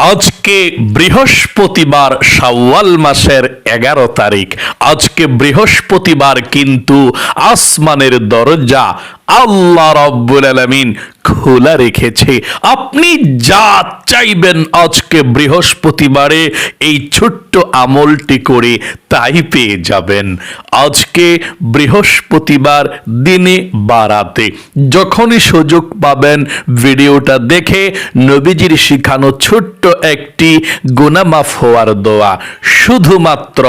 আজকে বৃহস্পতিবার সাওয়াল মাসের এগারো তারিখ। আজকে বৃহস্পতিবার কিন্তু আসমানের দরজা আল্লাহ রব্বুল আলামিন খোলা রেখেছে। আপনি যা চাইবেন আজকে বৃহস্পতিবারে এই ছোট্ট আমলটি করে তাই পেয়ে যাবেন। আজকে বৃহস্পতিবার দিনে বারাতে। যখনই সুযোগ পাবেন ভিডিওটা দেখে নবীজির শিখানো ছোট্ট একটি গুনামাফ হওয়ার দোয়া। শুধুমাত্র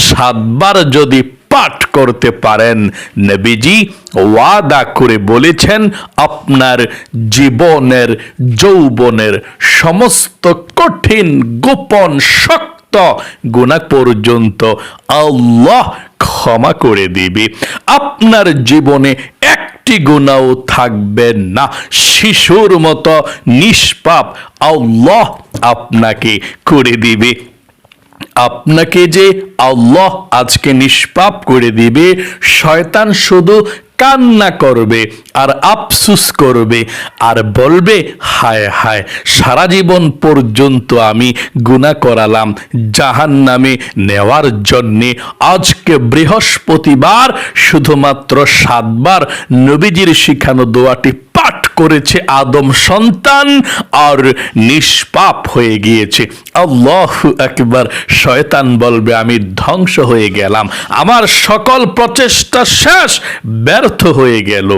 সাতবার যদি পাঠ করতে পারেন। নবীজি ওয়াদা করে বলেছেন, আপনার জীবনের, যৌবনের সমস্ত কঠিন, গোপন, শক্ত গুণা পর্যন্ত আল্লাহ ক্ষমা করে দিবে। আপনার জীবনে একটি গুণাও থাকবে না। শিশুর মতো নিষ্পাপ আল্লাহ আপনাকে করে দিবে। আপনাকে যে আল্লাহ আজকে নিষ্পাপ করে দিবে, শয়তান শুধু কান্না করবে আর আফসুস করবে আর বলবে, হায় হায়, সারা জীবন পর্যন্ত আমি গুণা করালাম জাহান নামে নেওয়ার জন্যে। আজকে বৃহস্পতিবার শুধুমাত্র সাতবার নবীজির শিখানো দোয়াটি পাঠ করেছে আদম সন্তান আর নিষ্পাপ হয়ে গিয়েছে। আল্লাহ একবার শয়তান বলবে, আমি ধ্বংস হয়ে গেলাম। আমার সকল প্রচেষ্টা শেষ, ব্যর্থ হয়ে গেল।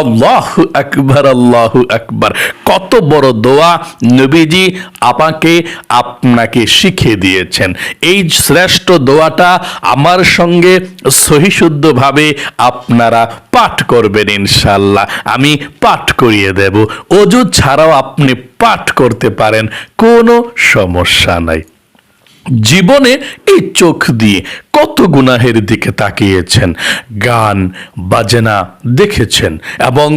আল্লাহ আকবার আল্লাহ আকবার। কত বড় দোয়া নবীজি আমাকে, আপনাকে শিখিয়ে দিয়েছেন। এই শ্রেষ্ঠ দোয়াটা আমার সঙ্গে সহিশুদ্ধভাবে আপনারা পাঠ করবেন ইনশাল্লাহ আমি পাঠ করিয়ে দেব। অজু ছাড়াও আপনি পাঠ করতে পারেন, কোনো সমস্যা নাই। জীবনে এই চোখ দিয়ে কত গুনাহের দিকে তাকিয়েছেন, গান, বাজনা দেখেছেন এবং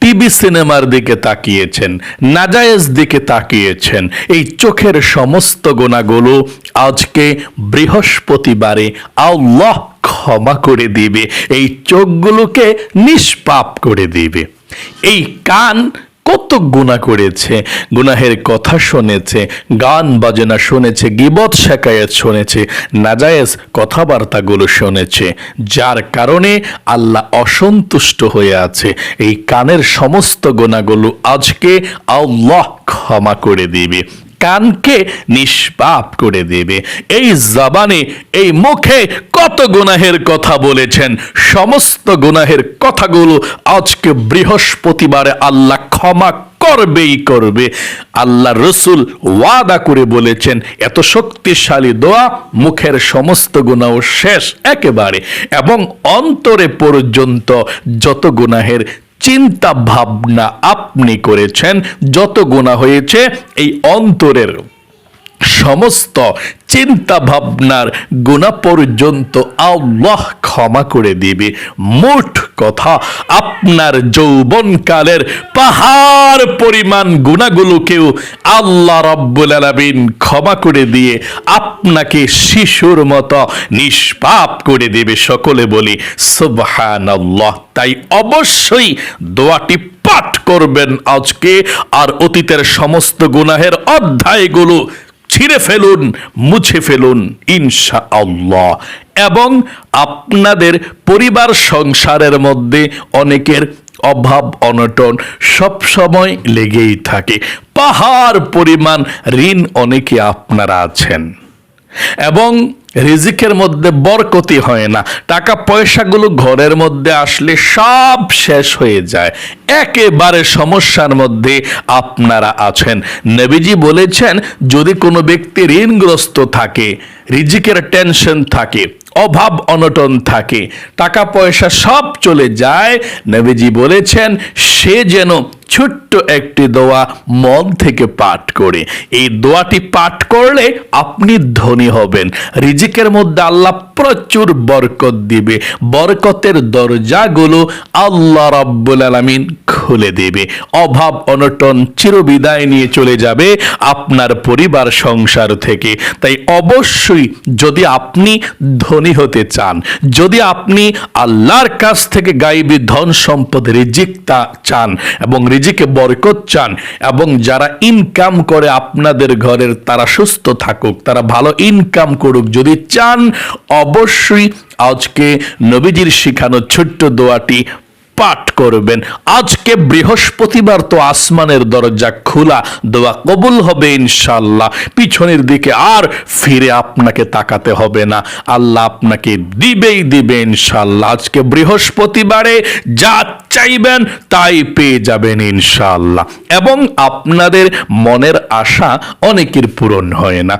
টিভি সিনেমার দিকে তাকিয়েছেন, নাজায়েজ দিকে তাকিয়েছেন। এই চোখের সমস্ত গোনাগুলো আজকে বৃহস্পতিবারে আল্লাহ ক্ষমা করে দিবে, এই চোখগুলোকে নিষ্পাপ করে দিবে। এই কান কত গুণা করেছে, গুনাহের কথা শুনেছে, গান বাজনা শুনেছে, গিবত শেখায়ত শুনেছে, নাজায়েজ কথাবার্তাগুলো শুনেছে। যার কারণে আল্লাহ অসন্তুষ্ট হয়ে আছে। এই কানের সমস্ত গুণাগুলো আজকে আল্লাহ ক্ষমা করে দিবে। কানকে নিষ্পাপ করে দেবে। এই জবানে, এই মুখে কত গুনাহের কথা বলেছেন। সমস্ত গুনাহের কথাগুলো আজকে বৃহস্পতিবারে আল্লাহ ক্ষমা করবেই করবে। আল্লাহ রসুল ওয়াদা করে বলেছেন, এত শক্তিশালী দোয়া মুখের সমস্ত গুণাও শেষ একেবারে। এবং অন্তরে পর্যন্ত যত গুনাহের চিন্তা ভাবনা আপনি করেছেন, যত গোনা হয়েছে, এই অন্তরের সমস্ত চিন্তা ভাবনার গোনা পর্যন্ত আল্লাহ ক্ষমা করে দিবে। মোট কথা, আপনার যৌবনকালের পাহাড় পরিমাণ গুণাগুলোকেও আল্লাহ রব্বুল আলামিন ক্ষমা করে দিয়ে আপনাকে শিশুর মতো নিষ্পাপ করে দেবে সকলে বলি, সুবহানাল্লাহ। তাই অবশ্যই দোয়াটি পাঠ করবেন আজকে, আর অতীতের সমস্ত গুনাহের অধ্যায়গুলো ছিঁড়ে ফেলুন, মুছে ফেলুন ইনশা আল্লাহ এবং আপনাদের পরিবার সংসারের মধ্যে অনেকের অভাব, অনটন সব সময় লেগেই থাকে। পাহাড় পরিমাণ ঋণ অনেকে আপনারা আছেন। এবং রিজিকের মধ্যে বরকতি হয় না। টাকা পয়সাগুলো ঘরের মধ্যে আসলে সব শেষ হয়ে যায়। একেবারে সমস্যার মধ্যে আপনারা আছেন। নবীজি বলেছেন, যদি কোনো ব্যক্তি ঋণগ্রস্ত থাকে, রিজিকের টেনশন থাকে অভাব অনটন থাকে। টাকা পয়সা সব চলে যায়। নবীজি বলেছেন, সে যেন ছোট্ট একটি দোয়া মন থেকে পাঠ করে। এই দোয়াটি পাঠ করলে আপনি ধনী হবেন। রিজিকের মধ্যে আল্লাহ প্রচুর বরকত দিবে। বরকতের দরজাগুলো আল্লাহ রাব্বুল আলামিন খুলে দেবে। অভাব অনটন চিরবিদায় নিয়ে চলে যাবে আপনার পরিবার সংসার থেকে। তাই অবশ্যই যদি আপনি ধনী ধনী হতে চান। যদি আপনি আল্লাহর কাছ থেকে গাইবি ধন সম্পদ রিজিকটা চান এবং রিজিকে বরকত চান এবং যারা ইনকাম করে আপনাদের ঘরের তারা সুস্থ থাকুক, তারা ভালো ইনকাম করুক, যদি চান, অবশ্যই আজকে নবীজির শিখানো ছোট্ট দোয়াটি পাঠ করবেন। আজকে বৃহস্পতিবার তো আসমানের দরজা খোলা, দোয়া কবুল হবে ইনশাল্লাহ পিছনের দিকে আর ফিরে আপনাকে তাকাতে হবে না। আল্লাহ আপনাকে দিবেই দিবে ইনশাল্লাহ আজকে বৃহস্পতিবারে যা চাইবেন তাই পেয়ে যাবেন ইনশাল্লাহ এবং আপনাদের মনের আশা অনেকের পূরণ হয় না।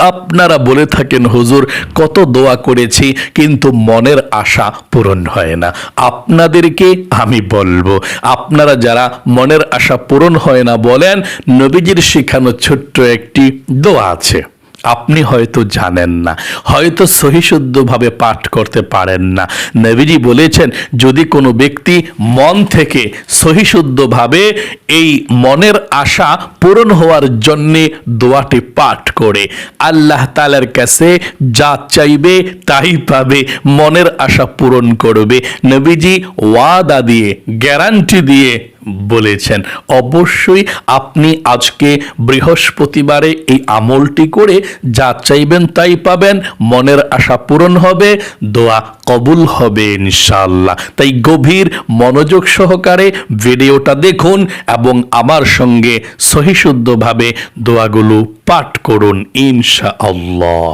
আপনারা বলে থাকেন, হুজুর, কত দোয়া করেছি, কিন্তু মনের আশা পূরণ হয় না। আপনাদেরকে আমি বলব, আপনারা যারা মনের আশা পূরণ হয় না বলেন, নবীজির শিখানো ছোট্ট একটি দোয়া আছে। আপনি হয়তো জানেন না, হয়তো সহিশুদ্ধভাবে পাঠ করতে পারেন না। নবীজি বলেছেন, যদি কোনো ব্যক্তি মন থেকে সহিশুদ্ধভাবে এই মনের আশা পূরণ হওয়ার জন্যে দোয়াটি পাঠ করে, আল্লাহ তালার কাছে যা চাইবে তাই পাবে, মনের আশা পূরণ করবে। নবীজি ওয়াদা দিয়ে, গ্যারান্টি দিয়ে বলেছেন। অবশ্যই আপনি আজকে বৃহস্পতিবারে এই আমলটি করে যা চাইবেন তাই পাবেন। মনের আশা পূরণ হবে, দোয়া কবুল হবে ইনশাল্লাহ তাই গভীর মনোযোগ সহকারে ভিডিওটা দেখুন এবং আমার সঙ্গে সহিশুদ্ধভাবে দোয়াগুলো পাঠ করুন ইনশা আল্লাহ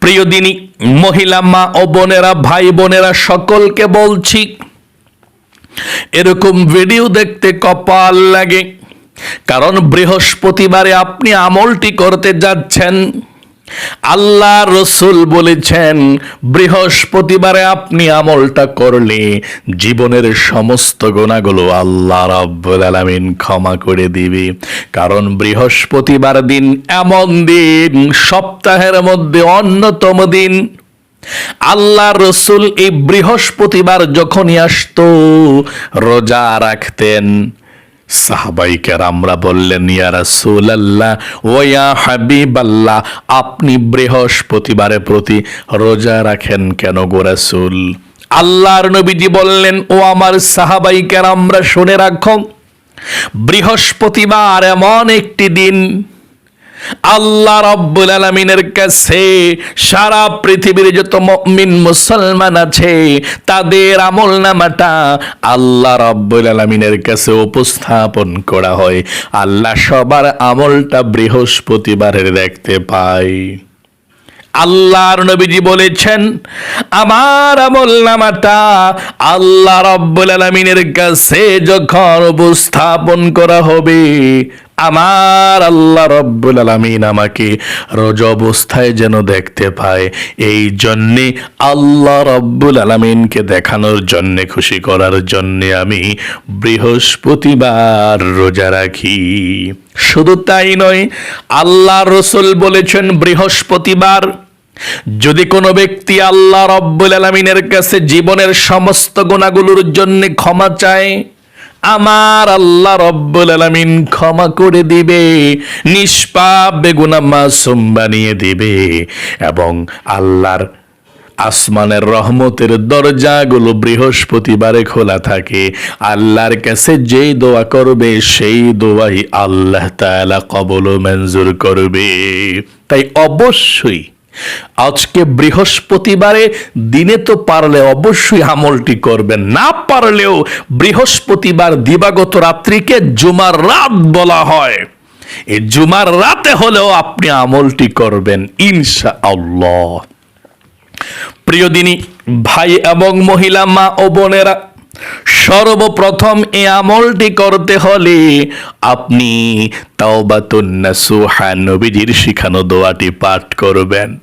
প্রিয় দিনী, মহিলা, মা ও বোনেরা ভাই বোনেরা সকলকে বলছি এরকম ভিডিও দেখতে কপাল লাগে। কারণ বৃহস্পতিবারে আপনি আমলটি করতে যাচ্ছেন। আল্লাহ রসুল বলেছেন, বৃহস্পতিবারে আপনি আমলটা করলে জীবনের সমস্ত গোনাগুলো আল্লাহ রাব্বুল ক্ষমা করে দিবে। কারণ বৃহস্পতিবার দিন এমন দিন, সপ্তাহের মধ্যে অন্যতম দিন। আল্লাহ রসুল এই বৃহস্পতিবার যখনই আসতো, রোজা রাখতেন। সাহাবাইকার আমরা বললেন, ইয়া রাসূল আল্লাহ ওয়া হাবিব আল্লাহ আপনি বৃহস্পতিবারের প্রতি রোজা রাখেন কেন গো রাসূল? আল্লাহর নবীজি বললেন, ও আমার সাহাবাইকার আমরা শুনে রাখো, বৃহস্পতিবার এমন একটি দিন আল্লাহ রব্বুল আলমিনের কাছে সারা পৃথিবীর যত মমিন মুসলমান আছে, তাদের আমল নামাটা আল্লাহ রব্বুল আলমিনের কাছে উপস্থাপন করা হয়। আল্লাহ সবার আমলটা বৃহস্পতিবারের দেখতে পায়। আল্লাহর নবীজি বলেছেন, আমার আমল নামাটা আল্লাহ রব্বুল আলমিনের কাছে যখন উপস্থাপন করা হবে আমার আল্লাহ রব্বুল আলমিন আমাকে রোজ অবস্থায় যেন দেখতে পায়। এই জন্যে আল্লাহ রব্বুল আলমিনকে দেখানোর জন্যে, খুশি করার জন্যে আমি বৃহস্পতিবার রোজা রাখি। শুধু তাই নয়, আল্লাহ রসুল বলেছেন বৃহস্পতিবার, যদি কোনো ব্যক্তি আল্লাহ রব্বুল আলমিনের কাছে জীবনের সমস্ত গুণাগুলোর জন্য ক্ষমা চায় আমার আল্লাহ রব্বুল আলমিন ক্ষমা করে দিবে, নিষ্পাপ বেগুনা মাসুম বানিয়ে দিবে এবং আল্লাহর আসমানের রহমতের দরজাগুলো বৃহস্পতিবারে খোলা থাকে। আল্লাহর কাছে যেই দোয়া করবে, সেই দোয়াই আল্লাহ তাআলা কবল মঞ্জুর করবে। তাই অবশ্যই আজকে বৃহস্পতিবারে দিনে তো পারলে অবশ্যই আমলটি করবেন, না পারলেও বৃহস্পতিবার দিবাগত রাত্রিকে জুমার রাত বলা হয়। এই জুমার রাতে হলেও আপনি আমলটি করবেন ইনশা আল্লাহ প্রিয় দিনী, ভাই এবং মহিলা, মা ও বোনেরা সর্বপ্রথম এ আমলটি করতে হলে আপনি তাওবাতুন নাসুহা, নবীজির শিখানো দোয়াটি পাঠ করবেন।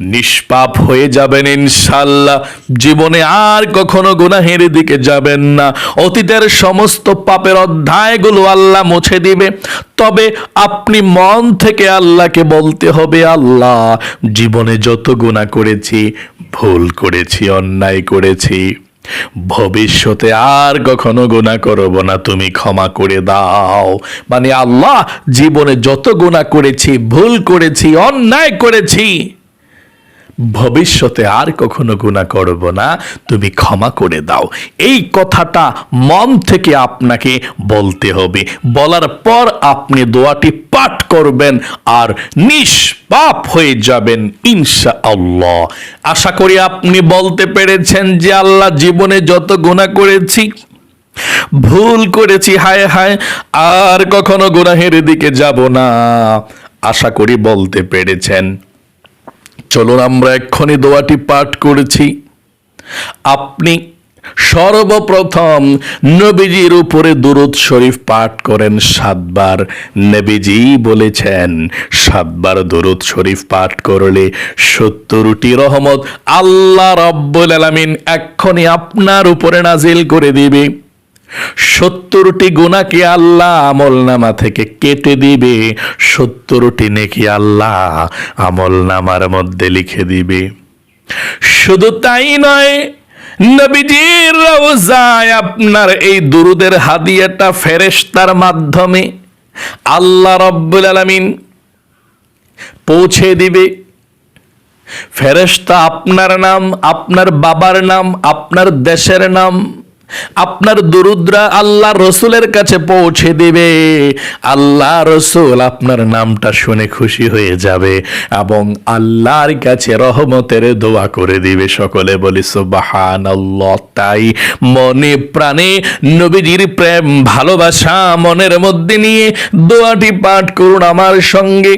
নিষ্পাপ হয়ে যাবেন ইনশাল্লাহ জীবনে আর কখনো গুনাহের দিকে যাবেন না। অতীতের সমস্ত পাপের অধ্যায়গুলো আল্লাহ মুছে দিবে। তবে আপনি মন থেকে আল্লাহকে বলতে হবে, আল্লাহ, জীবনে যত গুণা করেছি, ভুল করেছি, অন্যায় করেছি। ভবিষ্যতে আর কখনো গুণা করব না, তুমি ক্ষমা করে দাও। মানে আল্লাহ জীবনে যত গুণা করেছি, ভুল করেছি, অন্যায় করেছি ভবিষ্যতে আর কখনো গুণা করব না। তুমি ক্ষমা করে দাও। এই কথাটা মন থেকে আপনাকে বলতে হবে। বলার পর আপনি দোয়াটি পাঠ করবেন আর নিষ্পাপ হয়ে যাবেন ইনশা আল্লাহ আশা করি আপনি বলতে পেরেছেন যে আল্লাহ জীবনে যত গুণা করেছি, ভুল করেছি, হায় হায়, আর কখনো গুনাহের দিকে যাব না। আশা করি বলতে পেরেছেন। চলুন আমরা এক্ষণে দোয়াটি পাঠ করেছি। আপনি সর্বপ্রথম নবীজির উপরে দুরুদ শরীফ পাঠ করেন সাতবার। নবীজি বলেছেন, সাতবার দুরুদ শরীফ পাঠ করলে সত্তরটি রহমত আল্লাহ রব্বুল আলামিন এক্ষণে আপনার উপরে নাজিল করে দিবে। সত্তরটি গুণাকে আল্লাহ আমলনামা থেকে কেটে দিবে। সত্তরটি নেকি আল্লাহ আমল নামার মধ্যে লিখে দিবে। শুধু তাই নয়, নবীজির রওজায় আপনার এই দুরুদের হাদিয়াটা ফেরেশতার মাধ্যমে আল্লাহ রব্বুল আলামিন পৌঁছে দিবে। ফেরেশতা আপনার নাম, আপনার বাবার নাম, আপনার দেশের নাম আপনার দরুদ্রা আল্লাহ রসুলের কাছে পৌঁছে দেবে। আল্লাহ রসুল আপনার নামটা শুনে খুশি হয়ে যাবে এবং আল্লাহর কাছে রহমতের দোয়া করে দিবে। সকলে বলি সুবাহান তাই মনে প্রাণে নবীজির প্রেম, ভালোবাসা মনের মধ্যে নিয়ে দোয়াটি পাঠ করুন আমার সঙ্গে।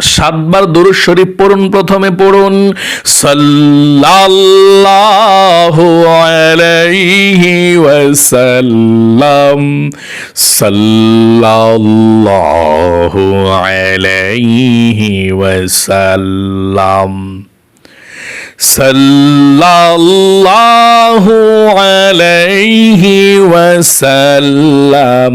সাতবার দরুদ শরীফ পড়ুন, প্রথমে পড়ুন, সাল্লাল্লাহু আলাইহি ওয়াসাল্লাম, সাল্লাল্লাহু আলাইহি ওয়াসাল্লাম, সাল্লাল্লাহু আলাইহি ওয়াসাল্লাম।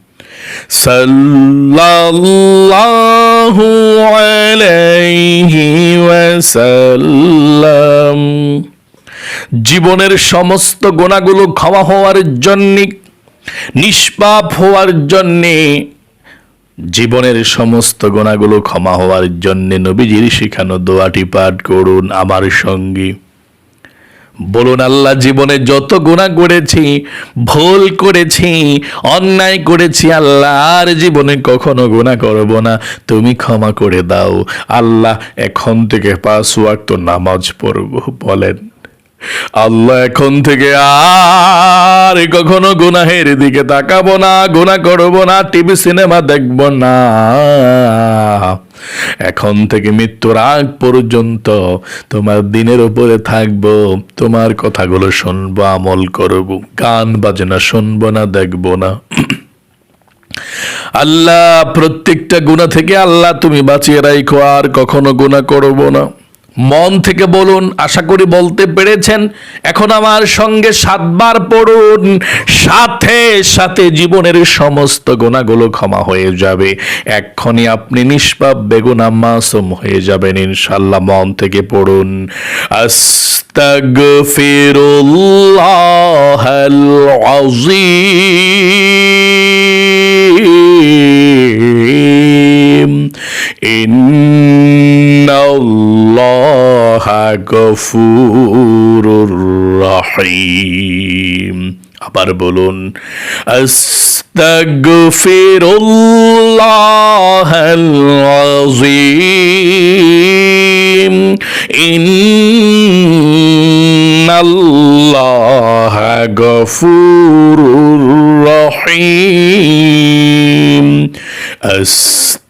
সাল্লাল্লাহু আলাইহি ওয়াসাল্লাম। জীবনের সমস্ত গোনাগুলো ক্ষমা হওয়ার জন্যে, নিষ্পাপ হওয়ার জন্যে, জীবনের সমস্ত গোনাগুলো ক্ষমা হওয়ার জন্যে নবীজির শেখানো দোয়াটি পাঠ করুন আমার সঙ্গে। বলুন, আল্লাহ জীবনে যত গুণা করেছি, ভুল করেছি, অন্যায় করেছি, আল্লাহ আর জীবনে কখনো গুণা করব না। তুমি ক্ষমা করে দাও। আল্লাহ এখন থেকে পাসওয়ার্ড তো নামাজ পড়ব, বলেন। আল্লাহ এখন থেকে আর কখনো গুনাহের দিকে তাকাবো না গুণা করব না, টিভি, সিনেমা দেখব না। এখন থেকে মৃত্যুর আগ পর্যন্ত তোমার দিনের উপরে থাকব, তোমার কথাগুলো শুনব, আমল করব, গান বাজনা শুনব না, দেখব না। আল্লাহ, প্রত্যেকটা গুণা থেকে আল্লাহ তুমি বাঁচিয়ে রাখো আর কখনো গুণা করব না। মন থেকে বলুন, আশা করি বলতে পেরেছেন। এখন আমার সঙ্গে সাতবার পড়ুন, সাথে সাথে জীবনের সমস্ত গোনাগুলো ক্ষমা হয়ে যাবে। এক্ষণে আপনি নিষ্পাপ, বেগুনা, মাসুম হয়ে যাবেন ইনশাল্লাহ মন থেকে পড়ুন। আস্তাগফিরুল্লাহ আল ইন্নাল্লাহ গফুরুর রহিম আবার বলুন আস্তাগফিরুল্লাহ আযীম। ইন্নাল্লাহ গফুরুর রহিম আস্ত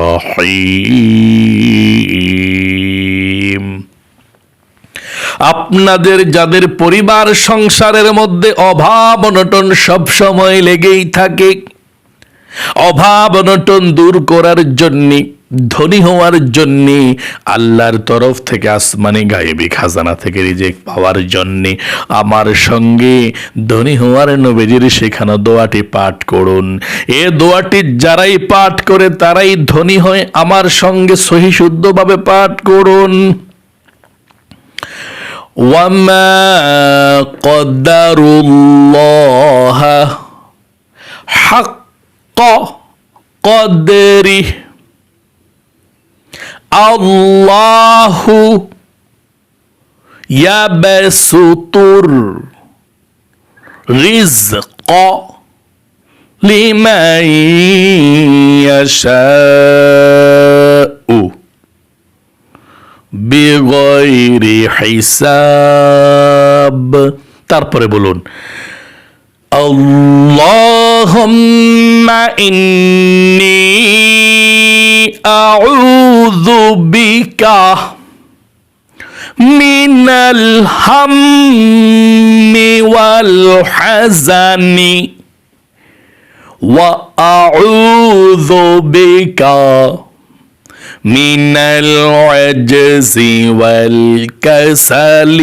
রহিম। আপনাদের, যাদের পরিবার সংসারের মধ্যে অভাব অনটন সবসময় লেগেই থাকে, অভাব অনটন দূর করার জন্যে ধনী হওয়ার জন্যে আল্লাহর তরফ থেকে আসমানি গায়েবি খাজানা থেকে রিজেক পাওয়ার জন্যে আমার সঙ্গে ধনী হওয়ার নবীজির শেখানো দোয়াটি পাঠ করুন। এ দোয়াটি যারাই পাঠ করে তারাই ধনী হয় আমার সঙ্গে সহি শুদ্ধভাবে পাঠ করুন। ওয়ামা হাক্ক কদ্দেরি আল্লাহু ইয়াবসুতুর রিজক লিমান ইয়াশাউ বিগয়রি হিসাব। তারপরে বলুন আল্লাহুম্মা ইন্নী أعوذ بك من الهم والحزن وأعوذ بك من العجز والكسل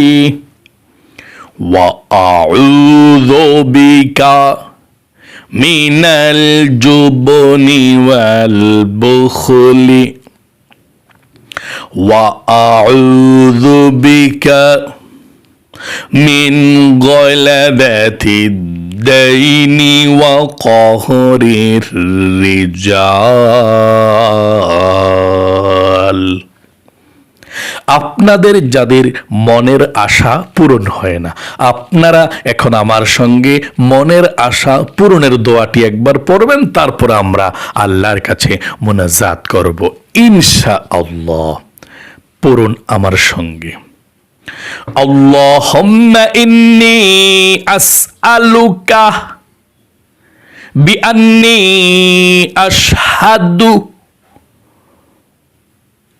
وأعوذ بك من الجبن والبخل. وأعوذ بك من غلبة الدين وقهر الرجال. আপনাদের যাদের মনের আশা পূরণ হয় না আপনারা এখন আমার সঙ্গে মনের আশা পূরণের দোয়াটি একবার পড়বেন তারপর আমরা আল্লাহর কাছে মোনাজাত করব ইনশা আল্লাহ পড়ুন আমার সঙ্গে اللهم إني أسألك بأني أشهد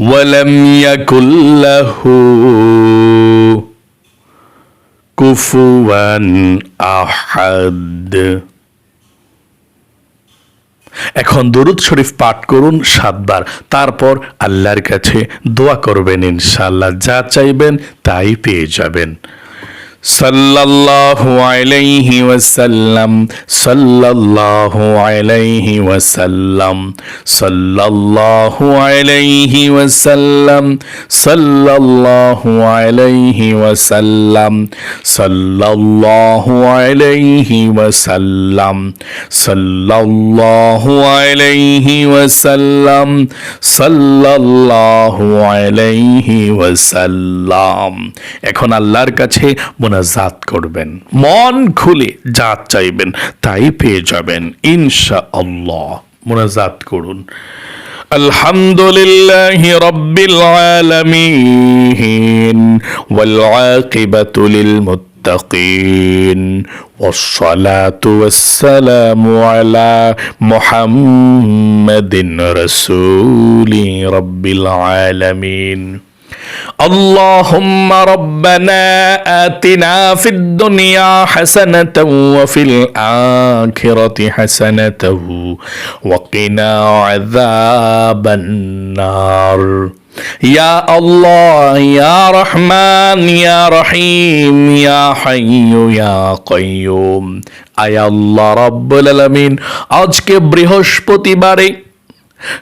ولم يكن له কুফুয়ান আহাদ এখন দরুদ শরীফ পাঠ করুন সাতবার। তারপর আল্লাহর কাছে দোয়া করবেন ইনশাল্লাহ যা চাইবেন তাই পেয়ে যাবেন। সাল্লাল্লাহু আলাইহি ওয়াসাল্লাম, সাল্লাল্লাহু আলাইহি ওয়াসাল্লাম, সাল্লাল্লাহু আলাইহি ওয়াসাল্লাম, সাল্লাল্লাহু আলাইহি ওয়াসাল্লাম, সাল্লাল্লাহু আলাইহি ওয়াসাল্লাম, সাল্লাল্লাহু আলাইহি ওয়াসাল্লাম, সাল্লাল্লাহু আলাইহি ওয়াসাল্লাম। এখন আল্লাহর কাছে মোনাজাত করবেন মন খুলে যা চাইবেন তাই পেয়ে যাবেন ইনশা আল্লাহ মোনাজাত করুন الحمد لله رب العالمين والعاقبة للمتقين والصلاة والسلام على محمد رسول رب العالمين اللهم ربنا آتنا في الدنيا حسنة وفي الآخرة حسنة وقنا عذاب النار يا الله يا رحمن يا رحيم يا حي يا قيوم আয় আল্লাহ রব্বুল আলামিন আজকে বৃহস্পতিবারে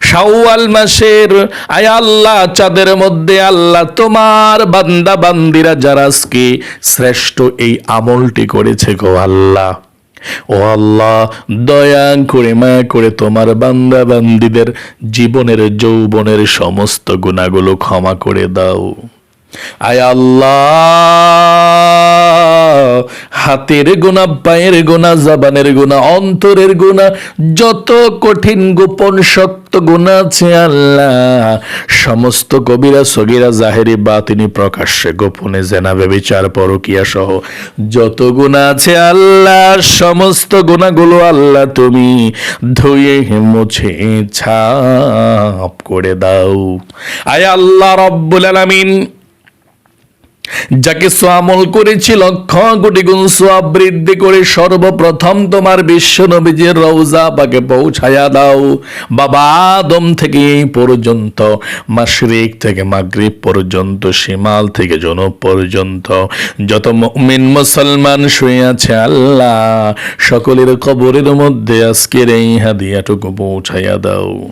শাওয়াল মাসের, আয় আল্লাহ, চাঁদের মধ্যে আল্লাহ তোমার বান্দা বান্দিরা যারা আজকে শ্রেষ্ঠ এই আমলটি করেছে গো আল্লাহ। ও আল্লাহ, দয়া করে মায়া করে তোমার বান্দা বান্দিদের জীবনের, যৌবনের সমস্ত গুণাগুলো ক্ষমা করে দাও। আয় আল্লাহ। হাতের গোনা পায়ের গোনা জবানের গোনা অন্তরের গোনা যত কঠিন গোপন শক্ত গুণা আছে আল্লাহ। সমস্ত কবিরা, সগিরা, জাহেরি বা তিনি প্রকাশ্যে গোপনে জেনাবে বিচার পরকিয়া সহ যত গুণা আছে আল্লাহ, সমস্ত গুণাগুলো আল্লাহ তুমি ধুয়ে, মুছে, ছাপ করে দাও। আয় আল্লাহ রব্বুল আলামিন। যাকে সোয়ামল করেছি লক্ষ কোটি গুণ সোয়াব বৃদ্ধি করে সর্বপ্রথম তোমার বিশ্ব নবীজির রৌজা পাকে পৌঁছায়া দাও। বাবা আদম থেকে পর্যন্ত, মাশরিক থেকে মাগরিব পর্যন্ত সীমাল থেকে জনব পর্যন্ত, যত মুমিন মুসলমান শুয়ে আছে আল্লাহ, সকলের কবরের মধ্যে আজকের এই হাদিয়াটুকু পৌঁছায়া দাও।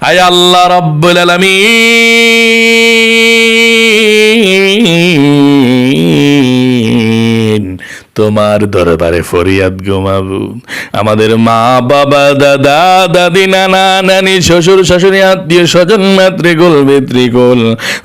আয় আল্লাহ রব্বুল আলামিন। তোমার দরবারে ফরিয়াদ গোমাবু। আমাদের মা, বাবা, দাদা, দাদি, নানা, নানি, শ্বশুর, শাশুড়ি, আত্মীয় স্বজন মাতৃগোল বেত্রিগোল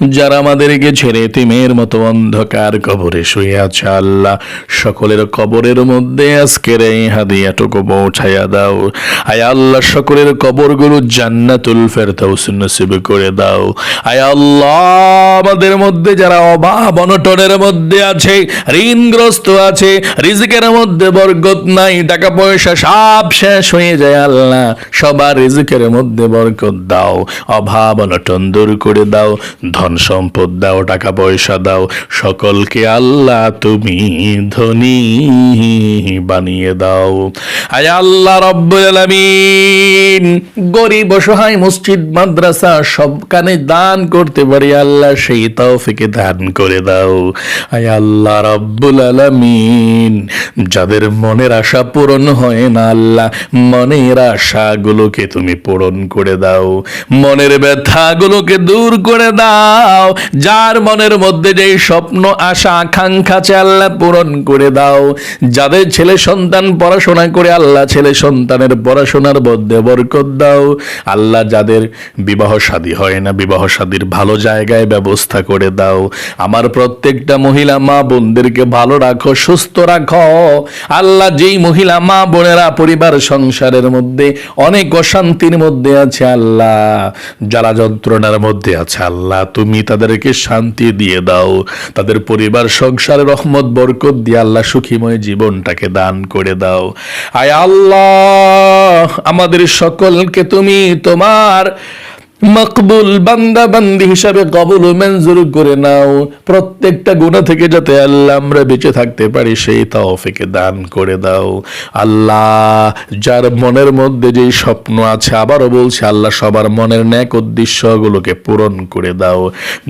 যারা আমাদেরকে ছেড়ে তিমের মতো অন্ধকার কবরে শুয়ে আছে আল্লাহ। সকলের কবরের মধ্যে আজকের এই হাদিয়াটুকু পৌঁছাইয়া দাও। আয় আল্লাহ, সকলের কবরগুলো জান্নাতুল ফেরদাউস নসিব করে দাও। আয় আল্লাহ, আমাদের মধ্যে যারা অভাব, অনটনের মধ্যে আছে, ঋণগ্রস্ত আছে, রিজিকের মধ্যে বরকত নাই, টাকা পয়সা সব শেষ হয়ে যায় আল্লাহ। সবার রিজিকের মধ্যে বরকত দাও। অভাব অনটন দূর করে দাও। ধন সম্পদ দাও, টাকা পয়সা দাও। সকলকে আল্লাহ তুমি ধনী বানিয়ে দাও। আয় আল্লাহ রব্বুল গরিব, অসহায়, মসজিদ, মাদ্রাসা সব কানে দান করতে পারি আল্লাহ, সেই তৌফিকে দান করে দাও। আয় আল্লাহ রব্বুল আলামিন। যাদের মনের আশা পূরণ হয় না আল্লাহ, মনের আশাগুলোকে তুমি পূরণ করে দাও। মনের ব্যথাগুলোকে দূর করে দাও। যার মনের মধ্যে যে স্বপ্ন, আশা, আকাঙ্ক্ষা আছে, আল্লাহ পূরণ করে দাও। যাদের ছেলে সন্তান পড়াশোনা করে, আল্লাহ ছেলে সন্তানের পড়াশোনার মধ্যে বরকত দাও। আল্লাহ যাদের বিবাহ হয় না, বিবাহ ভালো জায়গায় ব্যবস্থা করে দাও। আমার প্রত্যেকটা মহিলা মা বোনদেরকে ভালো রাখো, সুস্থ রাখো। আল্লাহ যেই মহিলা মা বোনেরা পরিবার সংসারের মধ্যে, অনেক অশান্তির মধ্যে আছে আল্লাহ। যারা যন্ত্রণার মধ্যে আছে আল্লাহ, তুমি তাদেরকে শান্তি দিয়ে দাও। তাদের পরিবার সংসারের রহমত, বরকত দিয়ে আল্লাহ সুখীময় জীবনটাকে দান করে দাও। আয় আল্লাহ, আমাদের সকলকে তুমি তোমার মকবুল বান্দা বান্দি হিসাবে কবুল ও মঞ্জুর করে নাও। প্রত্যেকটা গুণা থেকে যাতে আল্লাহ আমরা বেঁচে থাকতে পারি, সেই তাওফিকে দান করে দাও। আল্লাহ যার মনের মধ্যে যেই স্বপ্ন আছে, আবারও বলছে, আল্লাহ সবার মনের ন্যাক উদ্দেশ্যগুলোকে পূরণ করে দাও।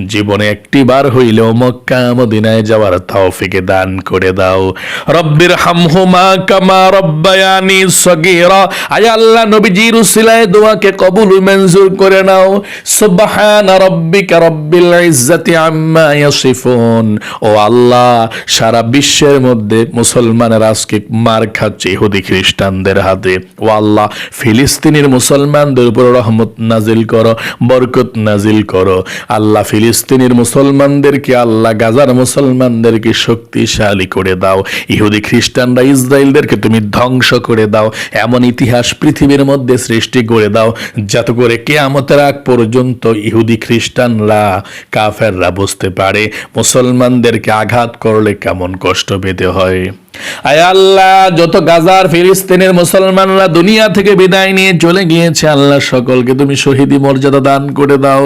জীবনে একটি বার হইলেও মক্কা, মদিনায় যাওয়ার তাওফিকে দান করে দাও। রব্বির হামহুমা কামা রব্বায়ানি সগীরা। আয় আল্লাহ নবীজির উসিলায় দোয়াকে কবুল মঞ্জুর করে নাও। সুবহান রব্বিকা রব্বিল ইজ্জাতি আম্মা ইয়াসিফুন। ও আল্লাহ, সারা বিশ্বের মধ্যে মুসলমানের আজকে মার খাচ্ছে ইহুদি খ্রিস্টানদের হাতে। ও আল্লাহ, ফিলিস্তিনের মুসলমানদের উপর রহমত নাজিল করো, বরকত নাজিল করো। আল্লাহ, ফিলিস্তিনের মুসলমানদেরকে, আল্লাহ, গাজার মুসলমানদেরকে শক্তিশালী করে দাও। ইহুদি খ্রিস্টানরা ইসরায়েলদেরকে তুমি ধ্বংস করে দাও। এমন ইতিহাস পৃথিবীর মধ্যে সৃষ্টি করে দাও, যাতে করে কেয়ামতের আগ পর্যন্ত ইহুদি খ্রিস্টানরা কাফেররা বুঝতে পারে মুসলমানদেরকে আঘাত করলে কেমন কষ্ট পেতে হয়। আয় আল্লাহ, যত গাজার ফিলিস্তিনের মুসলমানরা দুনিয়া থেকে বিদায় নিয়ে চলে গিয়েছে, আল্লাহ সকলকে তুমি শহীদি মর্যাদা দান করে দাও।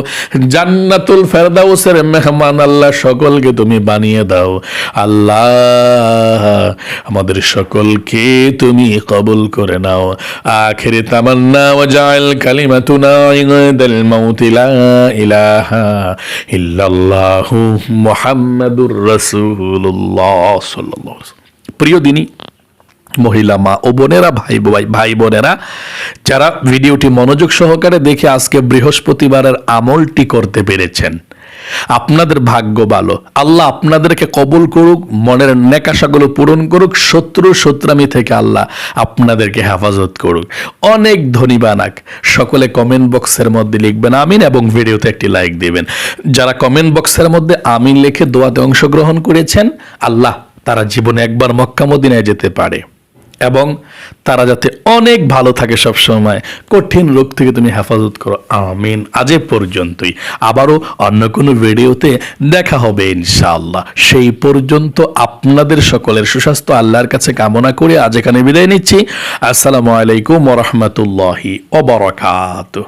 জান্নাতুল ফেরদাউসের মেহমান আল্লাহ সকলকে তুমি বানিয়ে দাও। আল্লাহ, আমাদের সকলকে তুমি কবুল করে নাও। আখেরে তামান্না ওয়াজাল কালিমাতুনা ইনদাল মাউতি লা ইলাহা ইল্লাল্লাহু মুহাম্মাদুর রাসূলুল্লাহ সাল্লাল্লাহু আলাইহি। প্রিয় মহিলা মা ও বোনেরা, ভাই ভাই ভাই বোনেরা, যারা ভিডিওটি মনোযোগ সহকারে দেখে আজকে বৃহস্পতিবারের আমলটি করতে পেরেছেন, আপনাদের ভাগ্য ভালো। আল্লাহ আপনাদেরকে কবুল করুক, মনের নেকাশাগুলো পূরণ করুক, শত্রু শত্রামি থেকে আল্লাহ আপনাদেরকে হেফাজত করুক। অনেক ধনী বানাক সকলে কমেন্ট বক্সের মধ্যে লিখবেন আমিন এবং ভিডিওতে একটি লাইক দিবেন। যারা কমেন্ট বক্সের মধ্যে আমিন লিখে দোয়াতে অংশগ্রহণ করেছেন, আল্লাহ তারা জীবনে একবার মক্কা মদিনায় যেতে পারে। এবং তারা যাতে অনেক ভালো থাকে সব সময় কঠিন রোগ থেকে তুমি হেফাজত করো। আমিন। আজ পর্যন্তই। আবারও অন্য কোনো ভিডিওতে দেখা হবে ইনশাআল্লাহ। সেই পর্যন্ত আপনাদের সকলের সুস্বাস্থ্য, আল্লাহর কাছে কামনা করে আজ এখানে বিদায় নিচ্ছি। আসসালামু আলাইকুম ওরহমতুল্লাহি ওবরাকাতুহ